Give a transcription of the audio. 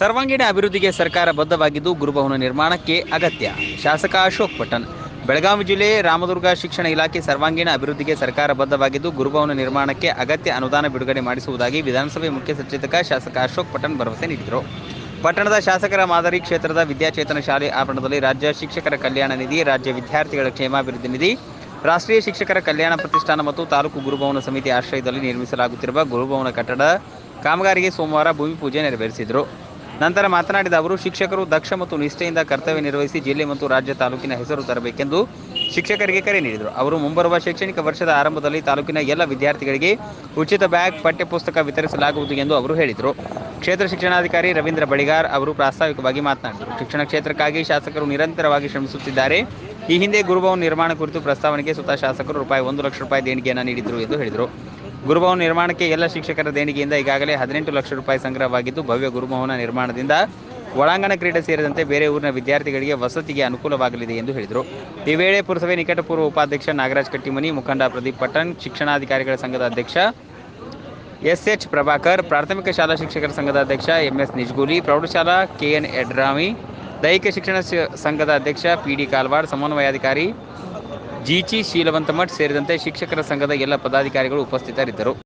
ಸರ್ವಾಂಗೀಣ ಅಭಿವೃದ್ಧಿಗೆ ಸರ್ಕಾರ ಬದ್ಧವಾಗಿದ್ದು ಗುರುಭವನ ನಿರ್ಮಾಣಕ್ಕೆ ಅಗತ್ಯ. ಶಾಸಕ ಅಶೋಕ್ ಪಟ್ಟಣ್ ಬೆಳಗಾವಿ ಜಿಲ್ಲೆ ರಾಮದುರ್ಗ ಶಿಕ್ಷಣ ಇಲಾಖೆ ಸರ್ವಾಂಗೀಣ ಅಭಿವೃದ್ಧಿಗೆ ಸರ್ಕಾರ ಬದ್ಧವಾಗಿದ್ದು ಗುರುಭವನ ನಿರ್ಮಾಣಕ್ಕೆ ಅಗತ್ಯ ಅನುದಾನ ಬಿಡುಗಡೆ ಮಾಡಿಸುವುದಾಗಿ ವಿಧಾನಸಭೆ ಮುಖ್ಯ ಸಚೇತಕ ಶಾಸಕ ಅಶೋಕ್ ಪಟ್ಟಣ್ ಭರವಸೆ ನೀಡಿದರು. ಪಟ್ಟಣದ ಶಾಸಕರ ಮಾದರಿ ಕ್ಷೇತ್ರದ ವಿದ್ಯಾಚೇತನ ಶಾಲೆ ಆವರಣದಲ್ಲಿ ರಾಜ್ಯ ಶಿಕ್ಷಕರ ಕಲ್ಯಾಣ ನಿಧಿ, ರಾಜ್ಯ ವಿದ್ಯಾರ್ಥಿಗಳ ಕ್ಷೇಮಾಭಿವೃದ್ಧಿ ನಿಧಿ, ರಾಷ್ಟ್ರೀಯ ಶಿಕ್ಷಕರ ಕಲ್ಯಾಣ ಪ್ರತಿಷ್ಠಾನ ಮತ್ತು ತಾಲೂಕು ಗುರುಭವನ ಸಮಿತಿ ಆಶ್ರಯದಲ್ಲಿ ನಿರ್ಮಿಸಲಾಗುತ್ತಿರುವ ಗುರುಭವನ ಕಟ್ಟಡ ಕಾಮಗಾರಿಗೆ ಸೋಮವಾರ ಭೂಮಿ ಪೂಜೆ ನೆರವೇರಿಸಿದರು. ನಂತರ ಮಾತನಾಡಿದ ಅವರು, ಶಿಕ್ಷಕರು ದಕ್ಷ ಮತ್ತು ನಿಷ್ಠೆಯಿಂದ ಕರ್ತವ್ಯ ನಿರ್ವಹಿಸಿ ಜಿಲ್ಲೆ ಮತ್ತು ರಾಜ್ಯ ತಾಲೂಕಿನ ಹೆಸರು ತರಬೇಕೆಂದು ಶಿಕ್ಷಕರಿಗೆ ಕರೆ ನೀಡಿದರು. ಅವರು ಮುಂಬರುವ ಶೈಕ್ಷಣಿಕ ವರ್ಷದ ಆರಂಭದಲ್ಲಿ ತಾಲೂಕಿನ ಎಲ್ಲ ವಿದ್ಯಾರ್ಥಿಗಳಿಗೆ ಉಚಿತ ಬ್ಯಾಗ್, ಪಠ್ಯಪುಸ್ತಕ ವಿತರಿಸಲಾಗುವುದು ಎಂದು ಅವರು ಹೇಳಿದರು. ಕ್ಷೇತ್ರ ಶಿಕ್ಷಣಾಧಿಕಾರಿ ರವೀಂದ್ರ ಬಳಿಗಾರ್ ಅವರು ಪ್ರಾಸ್ತಾವಿಕವಾಗಿ ಮಾತನಾಡಿದರು. ಶಿಕ್ಷಣ ಕ್ಷೇತ್ರಕ್ಕಾಗಿ ಶಾಸಕರು ನಿರಂತರವಾಗಿ ಶ್ರಮಿಸುತ್ತಿದ್ದಾರೆ. ಈ ಹಿಂದೆ ಗುರುಭವನ ನಿರ್ಮಾಣ ಕುರಿತು ಪ್ರಸ್ತಾವನೆಗೆ ಸ್ವತಃ ಶಾಸಕರು ರೂಪಾಯಿ ಒಂದು ಲಕ್ಷ ರೂಪಾಯಿ ದೇಣಿಗೆಯನ್ನು ನೀಡಿದರು ಎಂದು ಹೇಳಿದರು. ಗುರುಭವನ ನಿರ್ಮಾಣಕ್ಕೆ ಎಲ್ಲ ಶಿಕ್ಷಕರ ದೇಣಿಗೆಯಿಂದ ಈಗಾಗಲೇ ಹದಿನೆಂಟು ಲಕ್ಷ ರೂಪಾಯಿ ಸಂಗ್ರಹವಾಗಿದ್ದು ಭವ್ಯ ಗುರುಭವನ ನಿರ್ಮಾಣದಿಂದ ಒಳಾಂಗಣ ಕ್ರೀಡೆ ಸೇರಿದಂತೆ ಬೇರೆ ಊರಿನ ವಿದ್ಯಾರ್ಥಿಗಳಿಗೆ ವಸತಿಗೆ ಅನುಕೂಲವಾಗಲಿದೆ ಎಂದು ಹೇಳಿದರು. ಈ ವೇಳೆ ಪುರಸಭೆ ನಿಕಟಪೂರ್ವ ಉಪಾಧ್ಯಕ್ಷ ನಾಗರಾಜ್ ಕಟ್ಟಿಮನಿ, ಮುಖಂಡ ಪ್ರದೀಪ್ ಪಟ್ಟಣ್, ಶಿಕ್ಷಣಾಧಿಕಾರಿಗಳ ಸಂಘದ ಅಧ್ಯಕ್ಷ ಎಸ್ಎಚ್ ಪ್ರಭಾಕರ್, ಪ್ರಾಥಮಿಕ ಶಾಲಾ ಶಿಕ್ಷಕರ ಸಂಘದ ಅಧ್ಯಕ್ಷ ಎಂಎಸ್ ನಿಜ್ಗೂಲಿ, ಪ್ರೌಢಶಾಲಾ ಕೆಎನ್ ಯಡ್ರಾಮಿ ದೈಹಿಕ ಶಿಕ್ಷಣ ಸಂಘದ ಅಧ್ಯಕ್ಷ ಪಿಡಿ ಕಾಲ್ವಾಡ್, ಸಮನ್ವಯಾಧಿಕಾರಿ ಜಿಚಿ ಶೀಲವಂತ ಮಠ್ ಸೇರಿದಂತೆ ಶಿಕ್ಷಕರ ಸಂಘದ ಎಲ್ಲ ಪದಾಧಿಕಾರಿಗಳು ಉಪಸ್ಥಿತರಿದ್ದರು.